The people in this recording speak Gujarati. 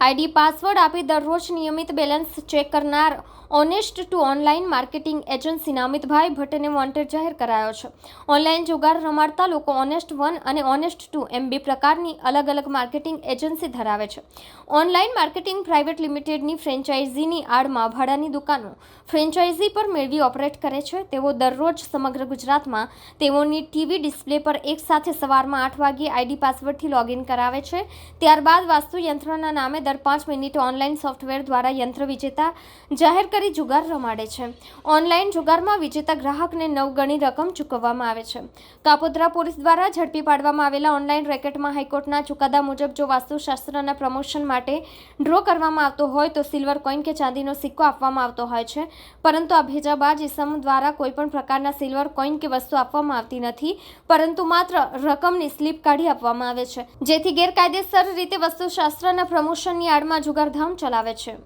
આઈડી પાસવર્ડ આપી દરરોજ નિયમિત બેલેન્સ ચેક કરનાર ઓનેસ્ટ ટુ ઓનલાઈન માર્કેટિંગ એજન્સીના અમિતભાઈ ભટ્ટને વોન્ટેડ જાહેર કરાયો છે. ઓનલાઈન જુગાર રમાડતા લોકો ઓનેસ્ટ વન અને ઓનેસ્ટ ટુ એમ બે પ્રકારની અલગ અલગ માર્કેટિંગ એજન્સી ધરાવે છે. ઓનલાઈન માર્કેટિંગ પ્રાઇવેટ લિમિટેડની ફ્રેન્ચાઇઝીની આડમાં ભાડાની દુકાનો ફ્રેન્ચાઇઝી પર મેળવી ઓપરેટ કરે છે. તેઓ દરરોજ સમગ્ર ગુજરાતમાં તેઓની ટીવી ડિસ્પ્લે પર એક સાથે સવારમાં આઠ વાગ્યે આઈડી પાસવર્ડથી લોગિન કરાવે છે. ત્યારબાદ વાસ્તુયંત્રના નામે દર પાંચ મિનિટે ઓનલાઈન સોફ્ટવેર દ્વારા યંત્ર વિજેતા જાહેર કરી જુગાર રમાડે છે. ઓનલાઈન જુગારમાં વિજેતા ગ્રાહકને નવ ગણી રકમ ચૂકવવામાં આવે છે. કાપોદ્રા પોલીસ દ્વારા ઝડપી પાડવામાં આવેલા ઓનલાઈન રેકેટમાં હાઈકોર્ટના ચુકાદા મુજબ જો વાસ્તુશાસ્ત્રના પ્રમોશન માટે ડ્રો કરવામાં આવતો હોય તો સિલ્વર કોઈન કે ચાંદીનો સિક્કો આપવામાં આવતો હોય છે. પરંતુ આ ભેજાબાજ ઇસમ દ્વારા કોઈપણ પ્રકારના સિલ્વર કોઈન કે વસ્તુ આપવામાં આવતી નથી, પરંતુ માત્ર રકમની સ્લીપ કાઢી આપવામાં આવે છે. જેથી ગેરકાયદેસર રીતે વસ્તુશાસ્ત્રના પ્રમોશનની આડમાં જુગારધામ ચલાવે છે.